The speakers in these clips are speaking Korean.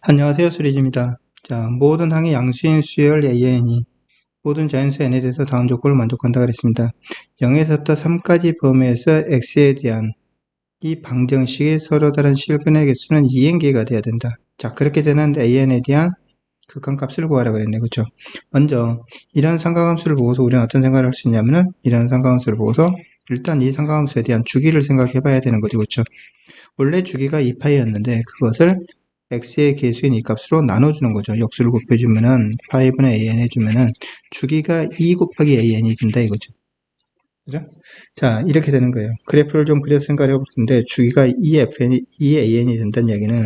안녕하세요. 수리지입니다. 자, 모든 항의 양수인 수열 AN이 모든 자연수 n에 대해서 다음 조건을 만족한다 그랬습니다. 0에서부터 3까지 범위에서 x에 대한 이 방정식의 서로 다른 실근의 개수는 2n개가 돼야 된다. 자, 그렇게 되는 an에 대한 극한값을 구하라 그랬네. 그쵸? 먼저 이런 삼각함수를 보고서 우리는 어떤 생각을 할 수 있냐면은 이런 삼각함수를 보고서 일단 이 삼각함수에 대한 주기를 생각해 봐야 되는 거죠. 그쵸? 원래 주기가 2파이였는데 그것을 x의 개수인 이 값으로 나눠주는 거죠. 역수를 곱해주면은 5분의 an 해주면은 주기가 2 곱하기 an이 된다 이거죠. 그죠? 자, 이렇게 되는 거예요. 그래프를 좀 그려서 생각해 볼 텐데 주기가 2fn, 2an이 된다는 얘기는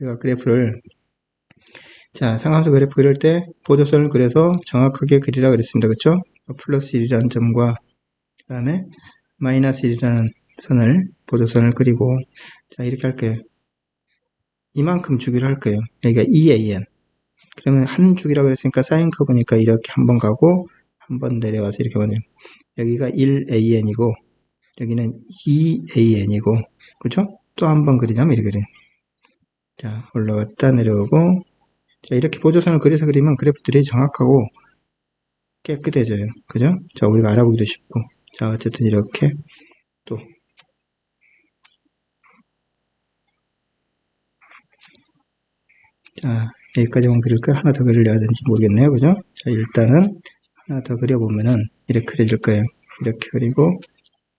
우리가 그래프를 자, 상함수 그래프 그릴 때 보조선을 그려서 정확하게 그리라 그랬습니다. 그쵸? 플러스 1이라는 점과 그 다음에 마이너스 1이라는 선을 보조선을 그리고 자, 이렇게 할게요. 이만큼 주기를 할 거예요. 여기가 2an. 그러면 한 주기라고 그랬으니까 사인 커브니까 이렇게 한 번 가고 한 번 내려와서 이렇게 보내요. 여기가 1an이고 여기는 2an이고 그죠? 또 한 번 그리자면 이렇게 그래요. 자 올라갔다 내려오고 자 이렇게 보조선을 그려서 그리면 그래프들이 정확하고 깨끗해져요. 그죠? 자 우리가 알아보기도 쉽고 자 어쨌든 이렇게 또 자, 여기까지만 그릴까? 하나 더 그리려야 되는지 모르겠네요. 그죠? 자, 일단은 하나 더 그려보면은 이렇게 그려질 거예요. 이렇게 그리고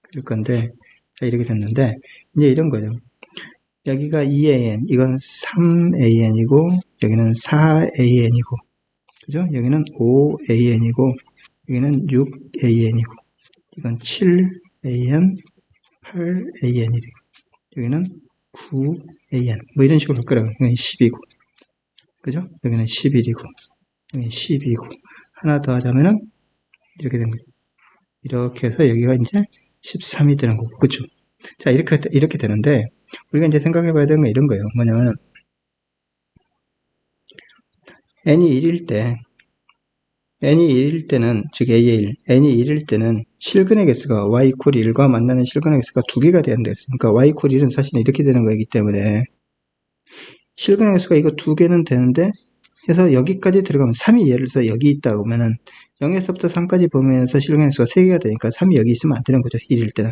그릴 건데, 자, 이렇게 됐는데, 이제 이런 거죠. 여기가 2an, 이건 3an이고, 여기는 4an이고, 그죠? 여기는 5an이고, 여기는 6an이고, 이건 7an, 8an이고, 여기는 9an, 뭐 이런 식으로 할 거라고. 이건 10이고, 그죠? 여기는 11이고, 여기는 12이고, 하나 더 하자면은, 이렇게 된 거죠. 이렇게 해서 여기가 이제 13이 되는 거고, 그죠? 자, 이렇게, 이렇게 되는데, 우리가 이제 생각해 봐야 되는 건 이런 거예요. 뭐냐면, n이 1일 때, n이 1일 때는, 즉 a의 1, n이 1일 때는 실근의 개수가 y 콜 1과 만나는 실근의 개수가 두 개가 된다 했어요. 그러니까 y 콜 1은 사실 이렇게 되는 거이기 때문에, 실근의 개수가 이거 두 개는 되는데, 그래서 여기까지 들어가면 3이 예를 들어서 여기 있다 보면은 0에서부터 3까지 보면서 실근의 수가 3개가 되니까 3이 여기 있으면 안 되는 거죠. 1일 때는.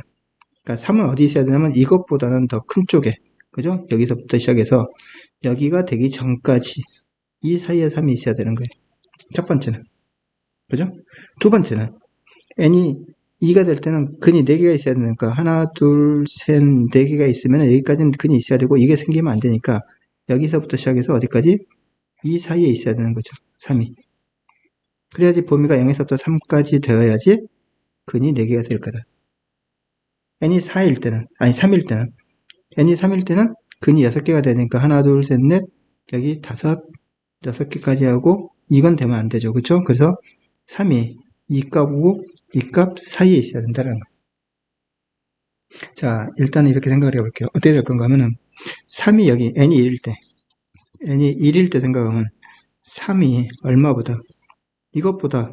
그러니까 3은 어디 있어야 되냐면 이것보다는 더 큰 쪽에 그죠? 여기서부터 시작해서 여기가 되기 전까지 이 사이에 3이 있어야 되는 거예요. 첫 번째는 그죠? 두 번째는 n이 2가 될 때는 근이 4개가 있어야 되니까 하나 둘 셋 4개가 있으면 여기까지는 근이 있어야 되고 이게 생기면 안 되니까 여기서부터 시작해서 어디까지? 이 사이에 있어야 되는 거죠. 3이. 그래야지 범위가 0에서부터 3까지 되어야지 근이 4개가 될 거다. n이 4일 때는, 아니 3일 때는, n이 3일 때는 근이 6개가 되니까 하나, 둘, 셋, 넷, 여기 다섯, 여섯 개까지 하고 이건 되면 안 되죠. 그쵸? 그래서 3이 이 값하고 이 값 사이에 있어야 된다는 거예요. 자, 일단 이렇게 생각을 해볼게요. 어떻게 될 건가 하면은 3이 여기 n이 1일 때, n이 1일 때 생각하면 3이 얼마보다 이것보다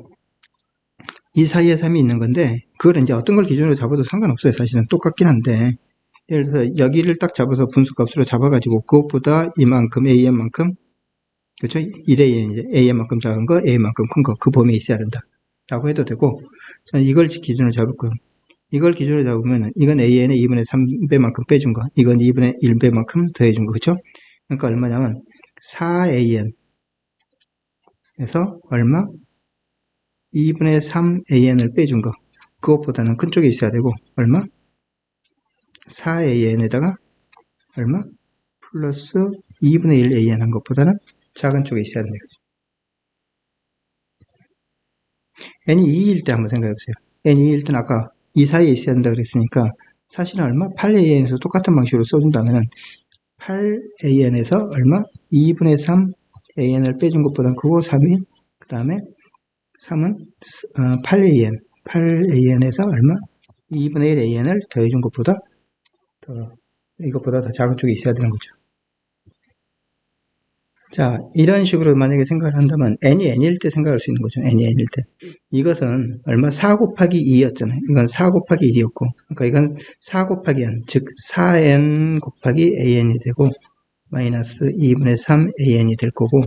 이 사이에 3이 있는 건데 그걸 이제 어떤 걸 기준으로 잡아도 상관없어요. 사실은 똑같긴 한데 예를 들어서 여기를 딱 잡아서 분수값으로 잡아가지고 그것보다 이만큼 AN만큼 그렇죠? 1AN 이제 AN만큼 작은 거 A만큼 큰 거 그 범위에 있어야 된다 라고 해도 되고 저는 이걸 기준으로 잡을 거예요. 이걸 기준으로 잡으면 이건 AN의 2분의 3배만큼 빼준 거 이건 2분의 1배만큼 더해준 거 그렇죠? 그러니까 얼마냐면 4AN 에서 얼마? 2분의 3an을 빼준 거 그것보다는 큰 쪽에 있어야 되고 얼마? 4an에다가 얼마? 플러스 2분의 1an 한 것보다는 작은 쪽에 있어야 거죠. n이 2일 때 한번 생각해 보세요. n이 2일 때는 아까 이 사이에 있어야 된다 그랬으니까 사실은 얼마? 8an에서 똑같은 방식으로 써준다면 8an에서 얼마? 2분의 3an을 빼준 것보다는 그거 3이 그 다음에 3은 8an, 8an에서 얼마? 2분의 1an을 더해준 것보다 더, 이것보다 더 작은 쪽에 있어야 되는 거죠. 자, 이런 식으로 만약에 생각을 한다면 n이 n일 때 생각할 수 있는 거죠. n이 n일 때. 이것은 얼마? 4 곱하기 2였잖아요. 이건 4 곱하기 1이었고, 그러니까 이건 4 곱하기 n, 즉 4n 곱하기 an이 되고, 마이너스 2분의 3 an이 될 거고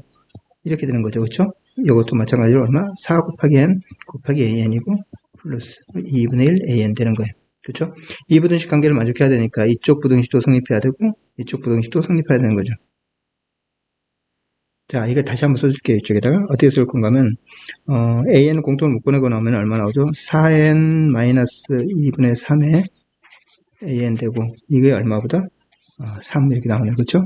이렇게 되는 거죠. 그렇죠? 이것도 마찬가지로 얼마? 4 곱하기 n 곱하기 an이고 플러스 2분의 1 an 되는 거예요. 그렇죠? 이 부등식 관계를 만족해야 되니까 이쪽 부등식도 성립해야 되고 이쪽 부등식도 성립해야 되는 거죠. 자, 이거 다시 한번 써줄게요. 이쪽에다가 어떻게 쓸 건가 하면 어, an은 공통을 묶어내고 나오면 얼마 나오죠? 4n 마이너스 2분의 3에 an 되고 이게 얼마보다? 어, 3 이렇게 나오네요. 그렇죠?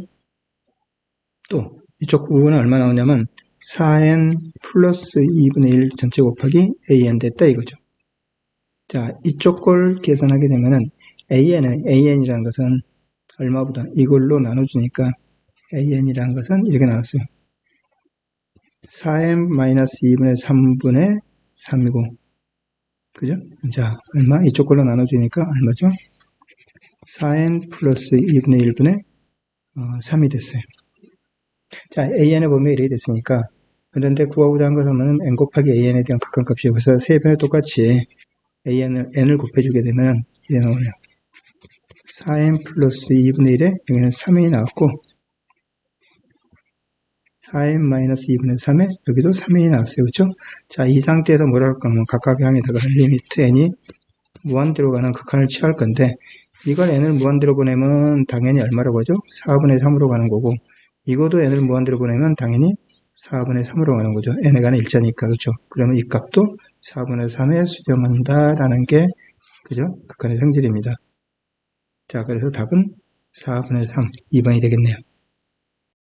또 이쪽 부분은 얼마 나오냐면 4n 플러스 2분의 1 전체 곱하기 an 됐다 이거죠. 자, 이쪽 걸 계산하게 되면은 an은 an이라는 것은 얼마보다 이걸로 나눠주니까 an이라는 것은 이렇게 나왔어요. 4n-2분의 3분의 3이고 그죠? 자, 얼마? 이쪽 걸로 나눠주니까 얼마죠? 4n 플러스 2분의 1분의 3이 됐어요. 자, an의 범위 이렇게 됐으니까 그런데 구하고자 한 것은 n 곱하기 an에 대한 극한값이 여기서 세 변에 똑같이 an을, n을 곱해주게 되면 이게 나오네요. 4n 플러스 2분의 1에 여기는 3이 나왔고 4n 마이너스 2분의 3에 여기도 3이 나왔어요. 그렇죠? 자, 이 상태에서 뭐라 할까 하면 각각 향에다가 리미트 n이 무한대로 가는 극한을 취할 건데 이걸 n을 무한대로 보내면 당연히 얼마라고 하죠? 4분의 3으로 가는 거고 이것도 n을 무한대로 보내면 당연히 4분의 3으로 가는 거죠. n에 가는 일자니까 그렇죠? 그러면 이 값도 4분의 3에 수렴한다라는 게 그죠? 극한의 성질입니다. 자, 그래서 답은 4분의 3, 2번이 되겠네요.